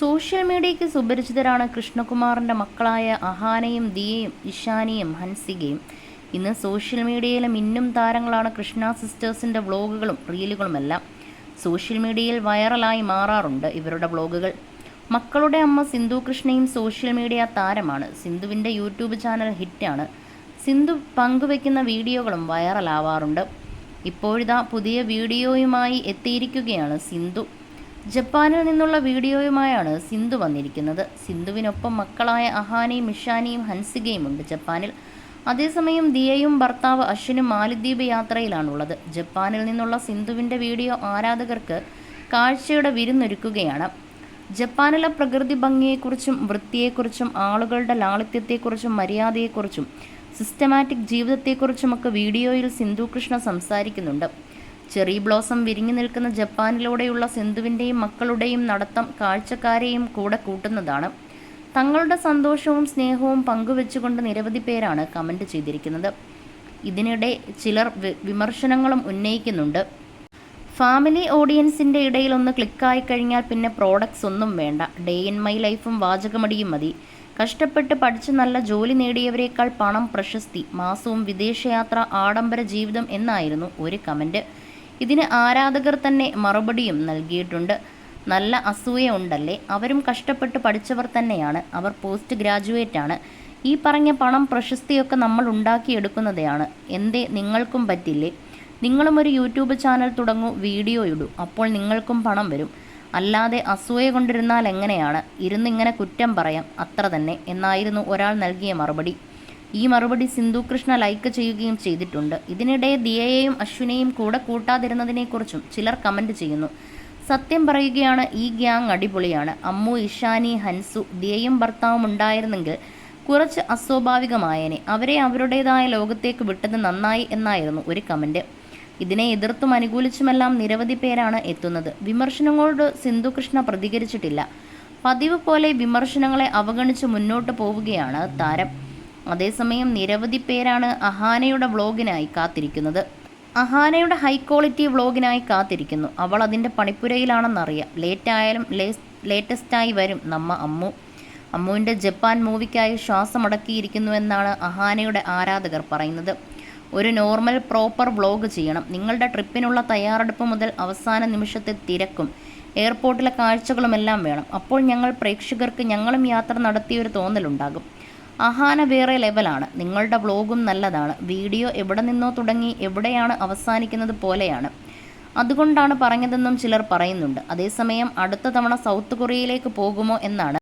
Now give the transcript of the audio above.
Social മീഡിയയ്ക്ക് സുപരിചിതരാണ് കൃഷ്ണകുമാറിന്റെ മക്കളായ അഹാനയും ദിയയും ഇഷാനിയും ഹൻസികയും. ഇന്ന് social മീഡിയയിലെ മിന്നും താരങ്ങളാണ് കൃഷ്ണ സിസ്റ്റേഴ്സിന്റെ വ്ളോഗുകളും റീലുകളുമെല്ലാം. സോഷ്യൽ മീഡിയയിൽ വൈറലായി മാറാറുണ്ട് ഇവരുടെ വ്ളോഗുകൾ. മക്കളുടെ അമ്മ സിന്ധു കൃഷ്ണയും സോഷ്യൽ മീഡിയ താരമാണ്. സിന്ധുവിന്റെ യൂട്യൂബ് ചാനൽ ഹിറ്റാണ്. സിന്ധു പങ്കുവെക്കുന്ന വീഡിയോകളും വൈറലാവാറുണ്ട്. ഇപ്പോഴിതാ പുതിയ വീഡിയോയുമായി എത്തിയിരിക്കുകയാണ് സിന്ധു. ജപ്പാനിൽ നിന്നുള്ള വീഡിയോയുമായാണ് സിന്ധു വന്നിരിക്കുന്നത്. സിന്ധുവിനൊപ്പം മക്കളായ അഹാനയും മിഷാനിയും ഹൻസികയും ഉണ്ട് ജപ്പാനിൽ. അതേസമയം ദിയയും ഭർത്താവ് അശ്വിനും മാലിദ്വീപ് യാത്രയിലാണുള്ളത്. ജപ്പാനിൽ നിന്നുള്ള സിന്ധുവിന്റെ വീഡിയോ ആരാധകർക്ക് കാഴ്ചയുടെ വിരുന്നൊരുക്കുകയാണ്. ജപ്പാനിലെ പ്രകൃതി ഭംഗിയെക്കുറിച്ചും വൃത്തിയെക്കുറിച്ചും ആളുകളുടെ ലാളിത്യത്തെക്കുറിച്ചും മര്യാദയെക്കുറിച്ചും സിസ്റ്റമാറ്റിക് ജീവിതത്തെക്കുറിച്ചുമൊക്കെ വീഡിയോയിൽ സിന്ധു കൃഷ്ണ സംസാരിക്കുന്നുണ്ട്. ചെറി ബ്ലോസം വിരിഞ്ഞു നിൽക്കുന്ന ജപ്പാനിലൂടെയുള്ള സിന്ധുവിന്റെയും മക്കളുടെയും നടത്തം കാഴ്ചക്കാരെയും കൂടെ കൂട്ടുന്നതാണ്. തങ്ങളുടെ സന്തോഷവും സ്നേഹവും പങ്കുവെച്ചുകൊണ്ട് നിരവധി പേരാണ് കമന്റ് ചെയ്തിരിക്കുന്നത്. ഇതിനിടെ ചിലർ വിമർശനങ്ങളും ഉന്നയിക്കുന്നുണ്ട്. ഫാമിലി ഓഡിയൻസിന്റെ ഇടയിൽ ഒന്ന് ക്ലിക്കായി കഴിഞ്ഞാൽ പിന്നെ പ്രോഡക്ട്സ് ഒന്നും വേണ്ട. ഡേ ഇൻ മൈ ലൈഫും വാചകമടിയും മതി. കഷ്ടപ്പെട്ട് പഠിച്ച് നല്ല ജോലി നേടിയവരേക്കാൾ പണം പ്രശസ്തി. മാസവും വിദേശയാത്ര ആഡംബര ജീവിതം എന്നായിരുന്നു ഒരു കമന്റ് ഇതിന് ആരാധകർ തന്നെ മറുപടിയും നൽകിയിട്ടുണ്ട്. നല്ല അസൂയ ഉണ്ടല്ലേ അവരും കഷ്ടപ്പെട്ട് പഠിച്ചവർ തന്നെയാണ്. അവർ പോസ്റ്റ് ഗ്രാജുവേറ്റ് ആണ് ഈ പറഞ്ഞ പണം പ്രശസ്തിയൊക്കെ നമ്മൾ ഉണ്ടാക്കിയെടുക്കുന്നതാണ്. എന്തേ നിങ്ങൾക്കും പറ്റില്ലേ? നിങ്ങളും ഒരു യൂട്യൂബ് ചാനൽ തുടങ്ങൂ വീഡിയോ ഇടൂ. അപ്പോൾ നിങ്ങൾക്കും പണം വരും. അല്ലാതെ അസൂയ കൊണ്ടിരുന്നാൽ എങ്ങനെയാണ്? ഇരുന്നിങ്ങനെ കുറ്റം പറയാം. അത്ര തന്നെ. എന്നായിരുന്നു ഒരാൾ നൽകിയ മറുപടി. ഈ മറുപടി സിന്ധു കൃഷ്ണ ലൈക്ക് ചെയ്യുകയും ചെയ്തിട്ടുണ്ട്. ഇതിനിടെ ദിയയെയും അശ്വിനെയും കൂടെ കൂട്ടാതിരുന്നതിനെക്കുറിച്ചും ചിലർ കമന്റ് ചെയ്യുന്നു. സത്യം പറയുകയാണ് ഈ ഗ്യാങ് അടിപൊളിയാണ്. അമ്മു ഇഷാനി ഹൻസു ദിയയും ഭർത്താവും ഉണ്ടായിരുന്നെങ്കിൽ കുറച്ച് അസ്വാഭാവികമായേനെ. അവരെ അവരുടേതായ ലോകത്തേക്ക് വിട്ടത് നന്നായി എന്നായിരുന്നു ഒരു കമന്റ് ഇതിനെ എതിർത്തും അനുകൂലിച്ചുമെല്ലാം നിരവധി പേരാണ് എത്തുന്നത്. വിമർശനങ്ങളോട് സിന്ധു കൃഷ്ണ പ്രതികരിച്ചിട്ടില്ല. പതിവ് പോലെ വിമർശനങ്ങളെ അവഗണിച്ച് മുന്നോട്ട് പോവുകയാണ് താരം. അതേസമയം നിരവധി പേരാണ് അഹാനയുടെ വ്ളോഗിനായി കാത്തിരിക്കുന്നത്. അഹാനയുടെ ഹൈ ക്വാളിറ്റി വ്ളോഗിനായി കാത്തിരിക്കുന്നു. അവൾ അതിന്റെ പണിപ്പുരയിലാണെന്നറിയാം. ലേറ്റ് ആയാലും ലേറ്റസ്റ്റായി വരും നമ്മ അമ്മു. അമ്മുവിന്റെ ജപ്പാൻ മൂവിക്കായി ശ്വാസമടക്കിയിരിക്കുന്നുവെന്നാണ് അഹാനയുടെ ആരാധകർ പറയുന്നത്. ഒരു നോർമൽ പ്രോപ്പർ വ്ളോഗ് ചെയ്യണം. നിങ്ങളുടെ ട്രിപ്പിനുള്ള തയ്യാറെടുപ്പ് മുതൽ അവസാന നിമിഷത്തെ തിരക്കും എയർപോർട്ടിലെ കാഴ്ചകളുമെല്ലാം വേണം. അപ്പോൾ ഞങ്ങൾ പ്രേക്ഷകർക്ക് ഞങ്ങളും യാത്ര നടത്തിയൊരു തോന്നലുണ്ടാകും. അഹാന വേറെ ലെവലാണ്. നിങ്ങളുടെ വ്ളോഗും നല്ലതാണ്. വീഡിയോ എവിടെ നിന്നോ തുടങ്ങി എവിടെയാണ് അവസാനിക്കുന്നത് പോലെയാണ്. അതുകൊണ്ടാണ് പറഞ്ഞതെന്നും ചിലർ പറയുന്നുണ്ട്. അതേസമയം അടുത്ത തവണ സൗത്ത് കൊറിയയിലേക്ക് പോകുമോ എന്നാണ്